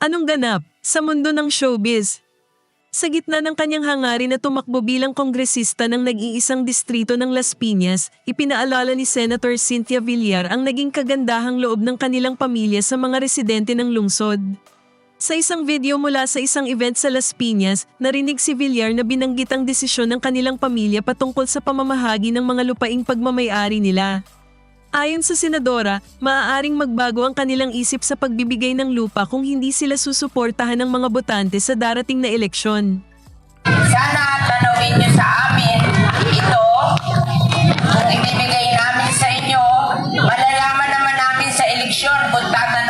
Anong ganap sa mundo ng showbiz? Sa gitna ng kanyang hangarin na tumakbo bilang kongresista ng nag-iisang distrito ng Las Piñas, ipinaalala ni Senator Cynthia Villar ang naging kagandahang loob ng kanilang pamilya sa mga residente ng lungsod. Sa isang video mula sa isang event sa Las Piñas, narinig si Villar na binanggit ang desisyon ng kanilang pamilya patungkol sa pamamahagi ng mga lupaing pagmamayari nila. Ayon sa senadora, maaaring magbago ang kanilang isip sa pagbibigay ng lupa kung hindi sila susuportahan ng mga botante sa darating na eleksyon. Sana tanawin niyo sa amin ito. Kung ibibigay namin sa inyo, malalaman naman namin sa eleksyon kung tatanawin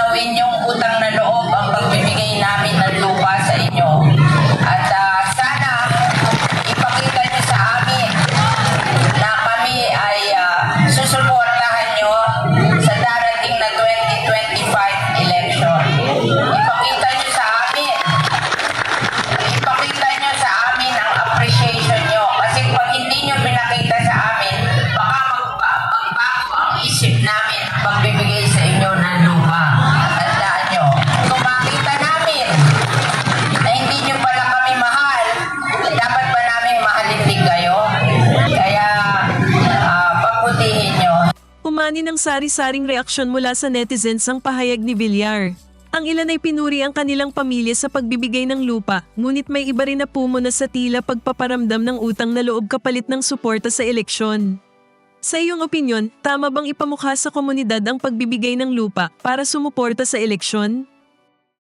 Umani ng sari-saring reaksyon mula sa netizens ang pahayag ni Villar. Ang ilan ay pinuri ang kanilang pamilya sa pagbibigay ng lupa, ngunit may iba rin na pumuna sa tila pagpaparamdam ng utang na loob kapalit ng suporta sa eleksyon. Sa iyong opinyon, tama bang ipamukha sa komunidad ang pagbibigay ng lupa para sumuporta sa eleksyon?